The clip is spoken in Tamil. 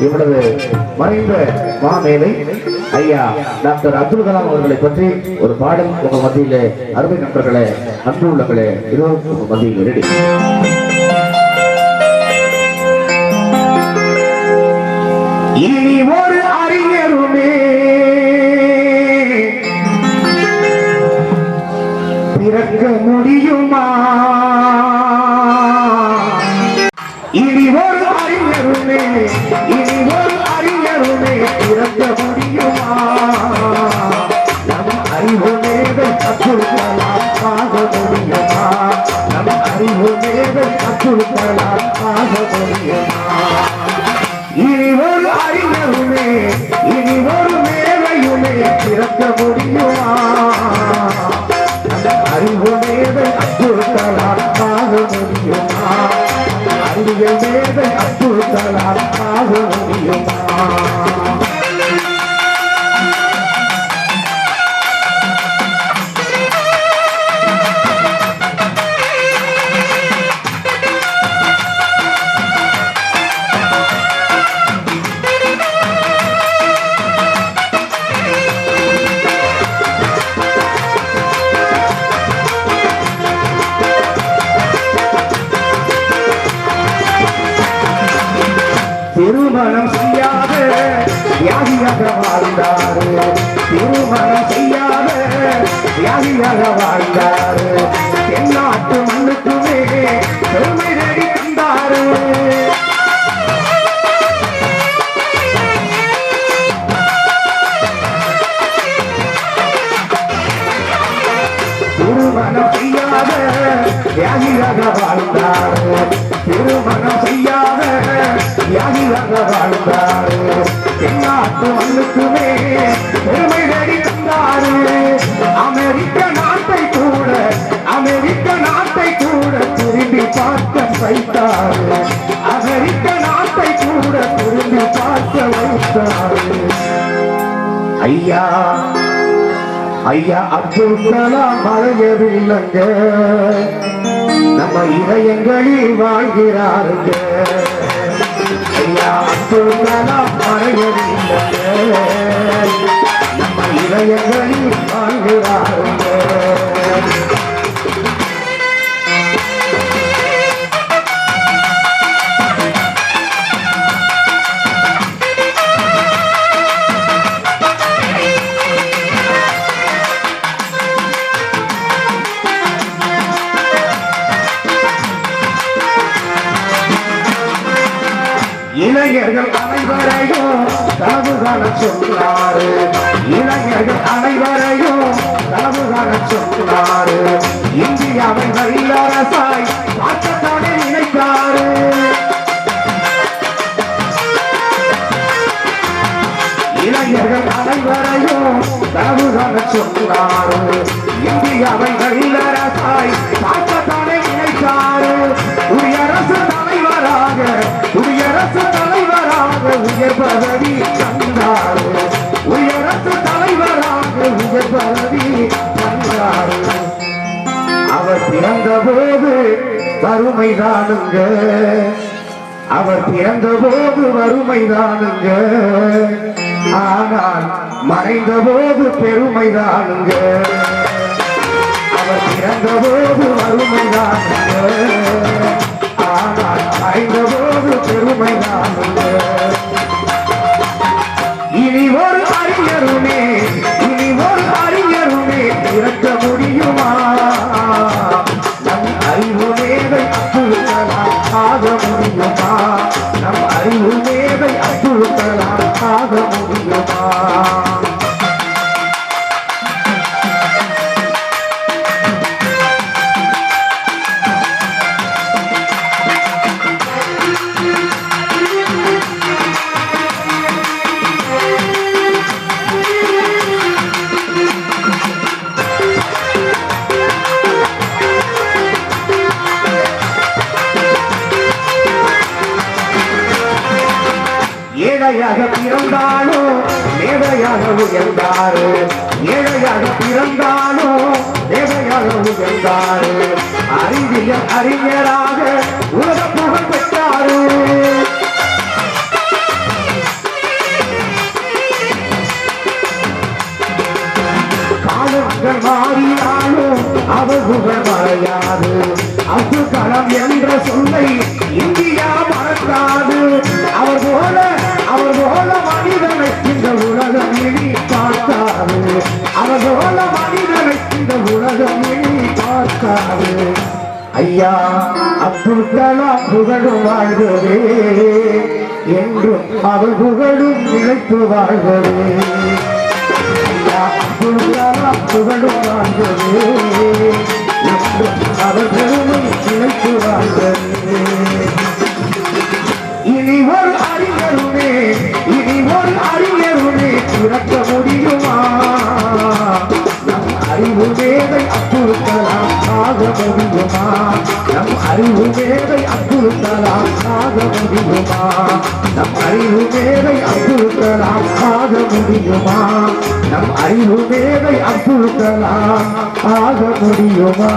இவனது மறைந்த மாமேலை ஐயா டாக்டர் அப்துல் கலாம் அவர்களை பற்றி ஒரு பாடல் உங்க மத்தியிலே அருமை நண்பர்களே அன்பு உள்ளங்களே இருவருக்கும் உங்க மத்தியில் ரெடி இனி ஒரு அறிஞருமே. பிறக்க முடியுமா? இனி ஒரு அறிஞருமே. இனி ஒரு அறிஞருமே அறிவியல் மேதை அச்சுறுத்தலால் முடியுமா திருமணம் செய்யாத. வியாதியாக வாழ்ந்தாரு திருமணம் செய்யாத. வியாதியாக வாழ்ந்தாரு தென்னாட்டு மண்ணுக்குமே பெருமை தேடி தந்தாரு. திருமணம் செய்யாத. வியாதியாக வாழ்ந்தாரு திருமணம் செய்யாத வியாதியாக வாழ்ந்தாரு எல்லாத்து மண்ணுக்குமே பெருமை நடி தந்தாரு அமெரிக்க நாட்டை கூட அமெரிக்க நாட்டை கூட திரும்பி பார்க்க வைத்தாரு அமெரிக்க நாட்டை கூட திரும்பி பார்க்க வைத்தாரு ஐயா ஐயா அப்துல் கலாம் மறையவில்லைங்க நம்ம இதயங்களில் வாழ்கிறாருங்க. ஐயா அப்துல் நம்ம இதயங்களில் வாழ்கிறாருங்க. இளைஞர்கள் அனைவரையும் கனவு காண சொன்னாரு. இளைஞர்கள் அனைவரையும் கனவு காண சொன்னாரு. இந்தியாவை வல்லரசாய் மாற்றத்தானே நினைத்தாரு. இளைஞர்கள் அனைவரையும் கனவு காண சொன்னாரு. இந்தியாவை வல்லரசாய் மாற்றத்தானே நினைத்தாரு. குடியரசு தலைவராக குடியரசு உயர் பதவி உயரத்து தலைவராக உயர் பதவி தந்தாரு. அவர் பிறந்த போது வறுமைதானுங்க. அவர் பிறந்த போது வறுமைதானுங்க. ஆனால் மறைந்த போது பெருமைதானுங்க. மேதை ஆக முடியுமா ஏழையாக பிறந்தானோ? மேதையாக உயர்ந்தாரோ ஏழையாக பிறந்தானோ? மேதையாக உயர்ந்தாரோ அறிவியல் அறிஞராக உலக புகழ் பெற்றாரோ? காலங்கள் மாறினாலும் அவர் புகழ் மறையாது. அப்துல் கலாம் என்ற சொல்லை இந்திய ஐயா அப்துல் கலாம் புகழும் வாழ்வதே என்றும் அவர் புகழும் நினைத்து வாழ்வதே. அப்துல் கலாம் புகழும் வாழ்வதே என்றும் அவர் பெருமை நிலைத்து வாழ்கவே இனி ஒரு அறிஞருமே இனி ஒரு அறிஞருமே அறிவு மேலை அப்துல் கலாம் ஆக முடியுமா நம் அறிவு மேலை அப்துல் கலாம் ஆக முடியுமா நம் அறிவு மேலை அப்துல் கலாம் ஆக முடியுமா